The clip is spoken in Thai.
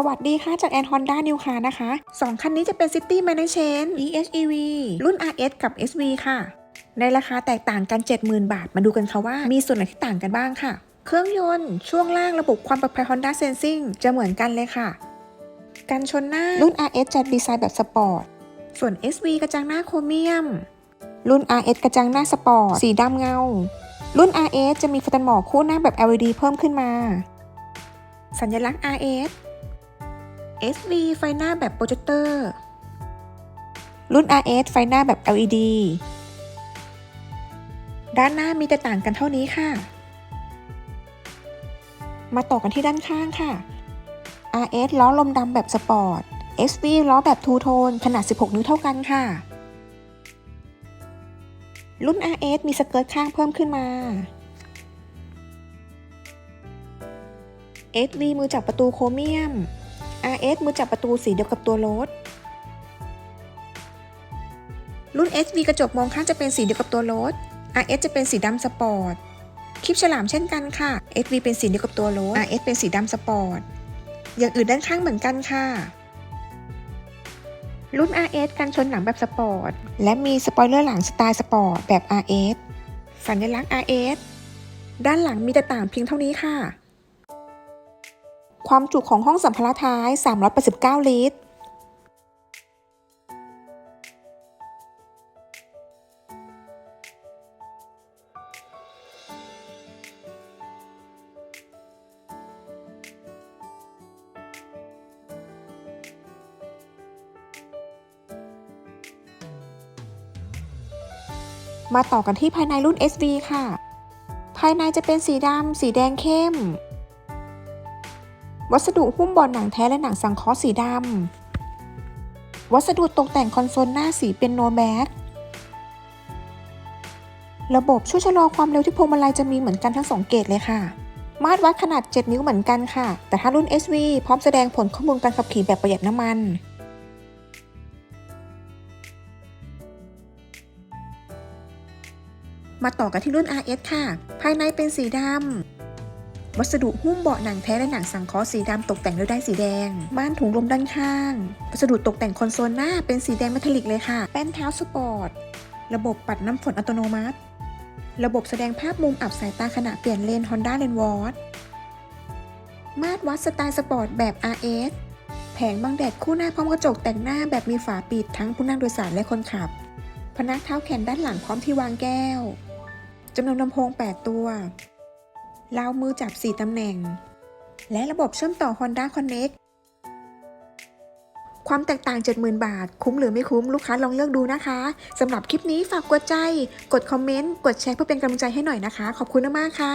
สวัสดีค่ะจากแอนฮอนด้านิวคานะคะ 2 คันนี้จะเป็น City m a n a g e n EHEV รุ่น RS กับ SV ค่ะ ในราคาแตกต่างกัน 70,000 บาท มาดูกันค่ะว่า มีส่วนไหนที่ต่างกันบ้างค่ะ เครื่องยนต์ ช่วงล่างระบบความปลอดภัย Honda Sensing จะเหมือนกันเลยค่ะ กันชนหน้ารุ่น RS จะดีไซน์แบบสปอร์ต ส่วน SV กระจังหน้าโครเมียม รุ่น RS กระจังหน้าสปอร์ตสีดำเงา รุ่น RS จะมีไฟตันหมอกคู่หน้าแบบ LED เพิ่มขึ้นมา สัญลักษณ์ RS SV ไฟหน้าแบบโปรเจคเตอร์ รุ่น RS ไฟหน้าแบบ LED ด้านหน้ามีแต่ต่างกันเท่านี้ค่ะ มาต่อกันที่ด้านข้างค่ะ RS ล้อลมดำแบบสปอร์ต SV ล้อแบบทูโทนขนาด 16 นิ้วเท่ากันค่ะ รุ่น RS มีสเกิร์ตข้างเพิ่มขึ้นมา SV มือจับประตูโครเมียม RS มือจับประตูสีเดียวกับตัวรถ รุ่น SV กระจกมองข้างจะเป็นสีเดียวกับตัวรถ RS จะเป็นสีดำสปอร์ต คลิปฉลามเช่นกันค่ะ SV เป็นสีเดียวกับตัวรถ RS เป็นสีดำสปอร์ต อย่างอื่นด้านข้างเหมือนกันค่ะ รุ่น RS กันชนหลังแบบสปอร์ต และมีสปอยเลอร์หลังสไตล์สปอร์ตแบบ RS สัญลักษณ์ RS ด้านหลังมีแต่ต่างเพียงเท่านี้ค่ะ ความจุของห้องสัมภาระท้าย 389 ลิตร มาต่อกันที่ภายในรุ่น SV ค่ะ ภายในจะเป็นสีดำ สีแดงเข้ม วัสดุหุ้มบอลหนังแท้และหนังสังเคราะห์สีดำ วัสดุตกแต่งคอนโซลหน้าสีเป็นโนแบ็กระบบช่วยชะลอความเร็วที่พวงมาลัยจะมีเหมือนกันทั้งสองเกรดเลยค่ะ มาตรวัดขนาด 7 นิ้วเหมือนกันค่ะ แต่ถ้ารุ่น SV พร้อมแสดงผลข้อมูลการขับขี่แบบประหยัดน้ำมันมาต่อกันที่รุ่น RS ค่ะ ภายในเป็นสีดำ วัสดุหุ้มเบาะหนังแท้และหนังสังเคราะห์สีดำตกแต่งด้วยได้ายสีแดงม่านถุงลมด้านข้าง วัสดุตกแต่งคอนโซลหน้าเป็นสีแดงเมทัลลิกเลยค่ะ แป้นเท้าสปอร์ต ระบบปัดน้ำฝนอัตโนมัติ ระบบแสดงภาพมุมอับสายตาขณะเปลี่ยนเลน Honda l e n w a t มาตรวัดสไตล์สปอร์ตแบบ RS แผงบังแดดคู่หน้าพร้อมกระจกแต่งหน้าแบบมีฝาปิดทั้งผู้นั่งโดยสารและคนขับ พนักเท้าแขนด้านหลังพร้อมที่วางแก้ว จำนวนลำโพง 8 ตัว ราวมือจับ 4 ตำแหน่ง และระบบเชื่อมต่อ Honda Connect ความแตกต่าง 70,000 บาท คุ้มหรือไม่คุ้มลูกค้าลองเลือกดูนะคะ สำหรับคลิปนี้ฝากกดใจ กดคอมเมนต์ กดแชร์เพื่อเป็นกำลังใจให้หน่อยนะคะ ขอบคุณมากๆค่ะ